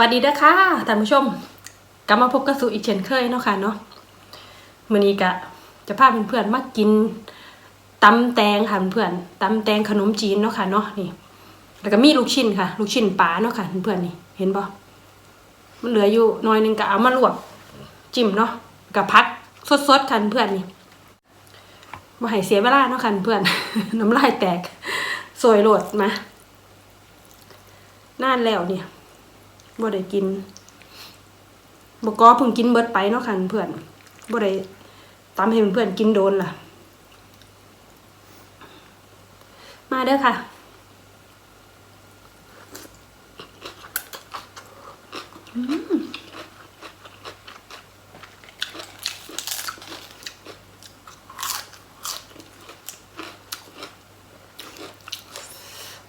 วัสดีเด้อค่ะท่านผู้ชมกลับมาพบกับสู่อีกเช่นเคยเนาะค่ะเนาะมื้อนี้ก็จะพาเพื่อนๆมากินตำแตงค่ะเพื่อนๆตำแตงขนมจีนเนาะค่ะเนาะนี่ แล้วก็มีลูกชิ้นค่ะ ลูกชิ้นปลาเนาะค่ะเพื่อนๆนี่เห็นบ่มันเหลืออยู่น่อยหนึงก็เอามาลวกจิ้มเนาะกับพักสดๆค่ะเพื่อนนี่บ่ให้เสียเวลาเนาะค่ะเพื่อน น้ำลายแตกสวยโหลดมานานแล้วเนี่ย บ่ได้กินบ่ก็เพิ่งกินเบิดไปเนาะค่ะเพื่อนบ่ได้ตามให้เพื่อนกินโดนล่ะ มาเด้อค่ะ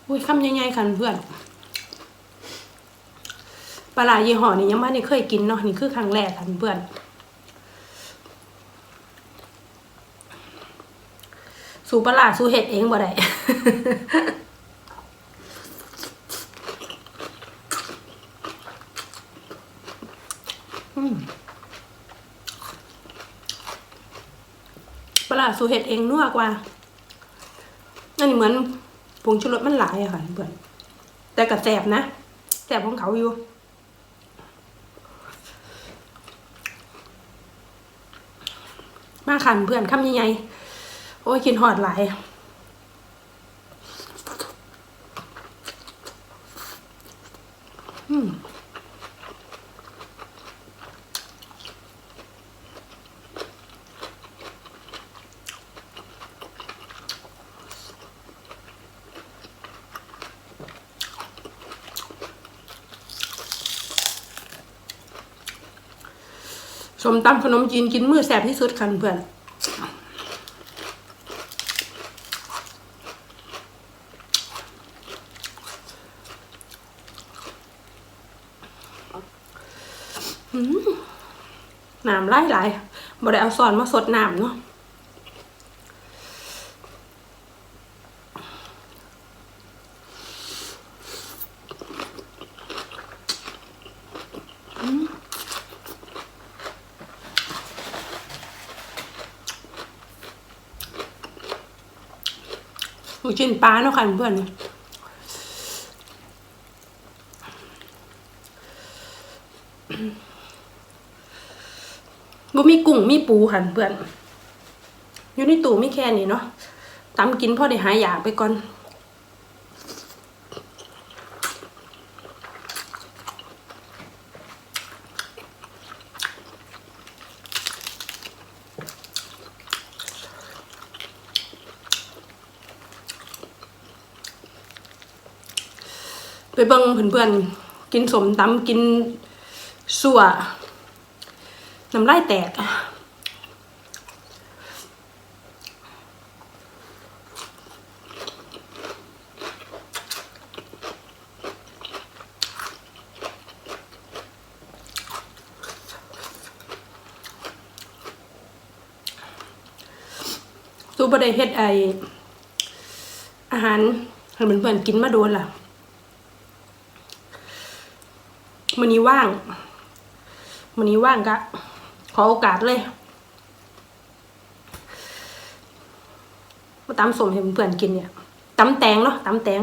อุ้ยคำใหญ่ๆค่ะเพื่อน ปลาร้ายี่ห้อนี้ยังไม่ได้เคยกินเนาะนี่คือครั้งแรกค่ะเพื่อนสูปลาสูเห็ดเองบ่ได้ปลาสูเห็ดเองนัวกว่าอันนี้เหมือนผงชูรสมันหลายอะค่ะเพื่อนแต่กับแสบนะแสบของเขาอยู่ มาขันเพื่อนคำยังไงโอ้ยกินหอดหลายอืมสมตำขนมจีนกินมือแสบที่สุดคันเพื่อน น้ำไลไหลบ่ได้เอาซอนมาสดน้ำเนาะอืมลูชิ้นปลาเนาะค่ะเพื่อนๆ บ่มีกุ้งมีปูหันเพื่อน อยู่ในตู้ไมีแค่นี้เนาะตำกินพ่อได้หายอยากไปก่อนไปเบิ่งเพื่อนๆกินสมตำกินสัว น้ำลายแตกสูบได้เฮ็ดไออาหารให้เพื่อนๆกินมาโดนล่ะมันนี้ว่างมันนี้ว่างกะ อโอกาสเลย มาตำสมให้เพื่อนๆกินเนี่ยตำแตงเนาะตำแตง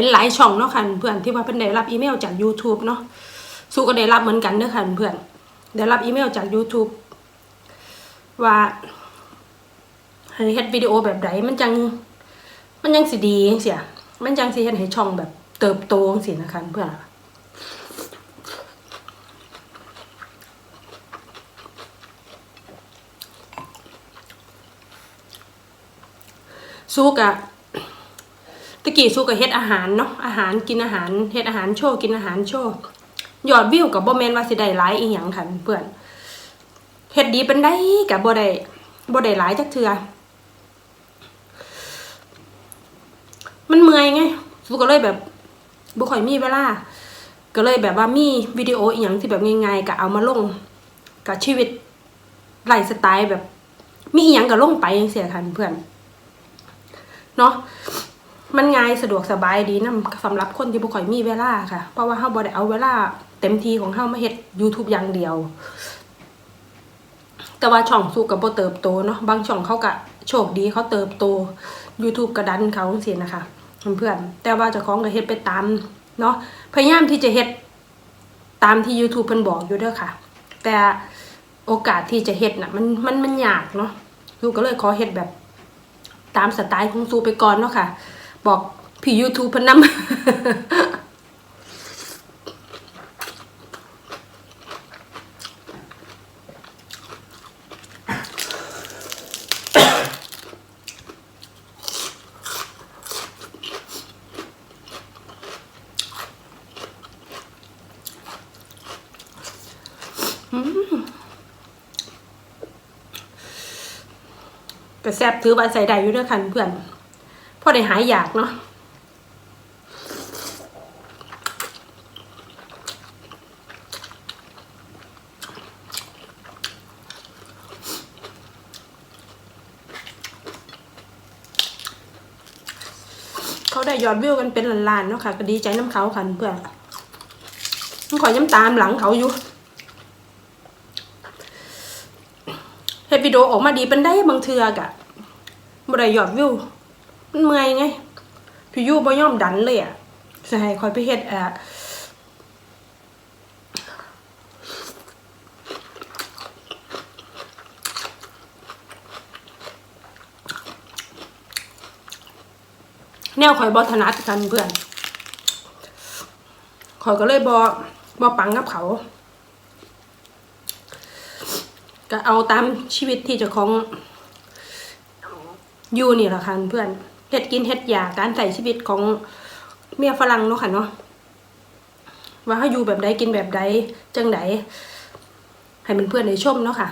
ห็นหลายช่องเนาะค่ะเพื่อนที่ว่าเพิ่นได้รับอีเมลจาก YouTube เนาะสู้ก็ได้รับเหมือนกันเด้อค่ะเพื่อนได้รับอีเมลจาก YouTube ว่าให้เฮ็ดวิดีโอแบบใดมันจังมันยังสิดีจังซี่มันจังสิเฮ็ดให้ช่องแบบเติบโตจังซี่นะคะเพื่อนสู้กะ ตะกี้สู้กับเฮ็ดอาหารเนาะอาหารกินอาหารเฮ็ดอาหารโชว์กินอาหารโชว์ยอดวิวกับบ่แมนว่าสิได้หลายอีหยังค่ะเพื่อนเฮ็ดดีเป็นได้กับบ่ได้บ่ได้หลายจักเทือมันเมื่อยไงสู้ก็เลยแบบบ่ค่อยมีเวลาก็เลยแบบว่ามีวิดีโออีหยังที่แบบง่ายๆก็เอามาลงกับชีวิตไลฟ์สไตล์แบบ มีอีหยังก็ลงไปจังซี่ค่ะเพื่อนเนาะ มันง่ายสะดวกสบายดีนะสำหรับคนที่บ่ค่อยมีเวลาค่ะ เพราะว่าเฮาบ่ได้เอาเวลาเต็มทีของเฮามาเฮ็ด YouTube อย่างเดียว แต่ว่าช่องสู้กับบ่เติบโตเนาะบางช่องเขาก็โชคดีเขาเติบโต YouTube ก็ดันเขาจังซี่นะคะเพื่อนๆแต่ว่าเจ้าของก็เฮ็ดไปตามเนาะพยายามที่จะเฮ็ดตามที่ YouTube เพิ่นบอกอยู่เด้อค่ะ แต่โอกาสที่จะเฮ็ดน่ะมันมันมันยากเนาะสู้ก็เลยขอเฮ็ดแบบตามสไตล์ของสู้ไปก่อนเนาะค่ะ บอกพี่ YouTube พิ่นนำก็แซบถือว่าใส่ได้อยู่ด้วยคันเพื่อน อได้หายอยากเนาะเขาได้ยอดวิวกันเป็นล้านๆเนาะค่ะ ก็ดีใจน้ำเขาค่ะเพื่อนต้องขอย้ำตามหลังเขาอยู่เฮ็ดวิดีโอออกมาดีเป็นได้บางเทือกะบ่ได้ยอดวิว มันเมื่อยไง พี่ยูบ่ยอมดันเลยอะให้คอยไปเฮ็ดอะแนวคอยบ่ถนัดกันเพื่อนคอยก็เลยบ่บ่ปังกับเขา ก็เอาตามชีวิตที่จ้าของอยู่นี่แหละค่ะเพื่อน เฮ็ดกินเฮ็ดอยากการใส่ชีวิตของเมียฝรั่งเนาะค่ะเนาะว่าเขาอยู่แบบใดกินแบบใดจังใดให้มันเพื่อนได้ชมเนาะค่ะ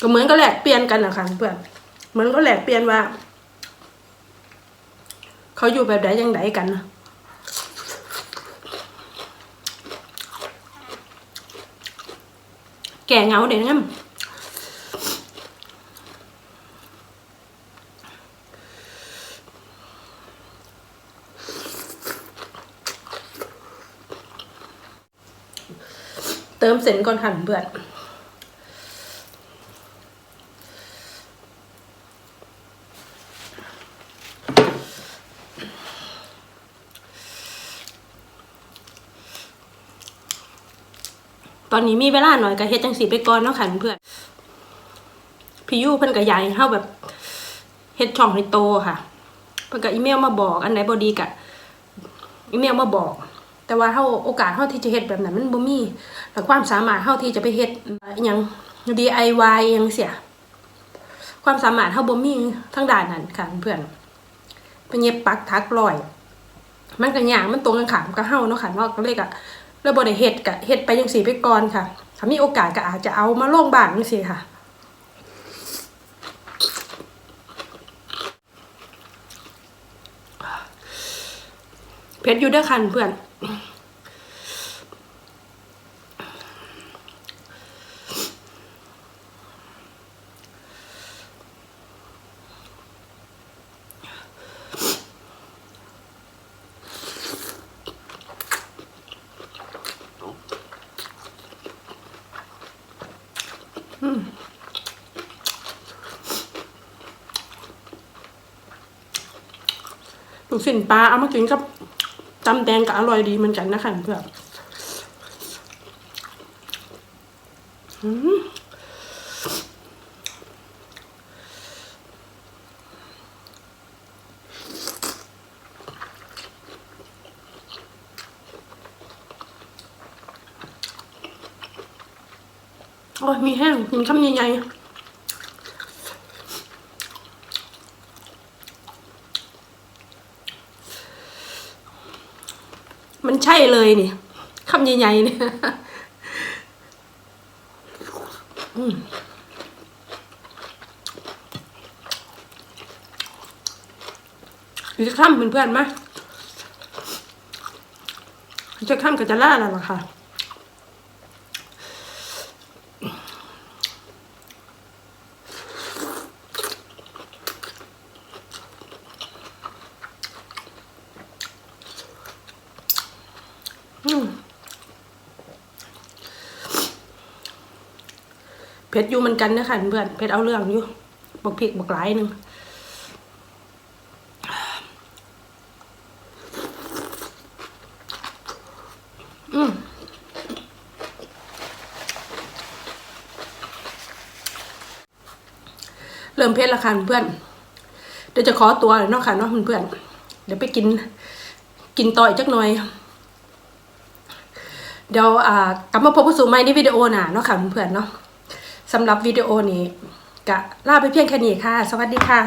ก็เหมือนก็แหลกเปลี่ยนกันนะคะเพื่อนเหมือนก็แหลกเปลี่ยนว่า เขาอยู่แบบใดยังไงกันนะ ก่เงาเด็กงั้นเติมเส้นก่อนค่ะเพื่อน ตอนนี้มีเวลาหน่อยก็เฮ็ดจังสีไปก่อนเนาะค่ะเพื่อนพี่ยูเพิ่นก็ยากให้เฮาแบบเฮ็ดช่องให้โตค่ะเพิ่นก็อีเมลมาบอกอันไหนบ่ดีก็อีเมลมาบอก แต่ว่าเฮาโอกาสเฮาที่จะเฮ็ดแบบนั้นมันบ่มีแต่ความสามารถเฮาที่จะไปเฮ็ดอหยัง DIY อหยังเสียความสามารถเฮาบ่มีทางด้านนั้นค่ะเพื่อนไปเย็บปักถักร้อย มันก็ยากมันตรงกันขามกับเฮาเนาะค่ะเนาะก็เลยก็ แล้วบ่ได้เห็ดกะเห็ดไปยังสีไปก่อนค่ะถ้ามีโอกาสก็อาจจะเอามาลงบ้างจังสีค่ะเพชรอยู่เด้อคันเพื่อน ลูกชิ้นปลาเอามากินกับตำแตงก็อร่อยดีเหมือนกันนะคะเพื่อนอืมโอ้ยมีแห้งกินคำใหญ่ๆ มันใช่เลยนี่คำใหญ่ๆเนี่ยอืมอีกคำเพื่อนๆไหมจะข้ามกับจะล่าอะไรหรอคะ เผ็ดอยู่เหมือนกันนะคะเพื่อนเผ็ดเอาเรื่องอยู่บักพริกบักหลายหนึ่งอืมเริ่มเผ็ดละค่ะเพื่อน เดี๋ยวจะขอตัวเลยเนาะค่ะเนาะเพื่อนเดี๋ยวไปกิน กินต่ออีกจักหน่อย เดี๋ยวอ่ากลับมาพบกับสู่ใหม่ในวิดีโอหน้าเนาะค่ะเพื่อนๆเนาะสำหรับวิดีโอนี้กะลาไปเพียงแค่นี้ค่ะ สวัสดีค่ะ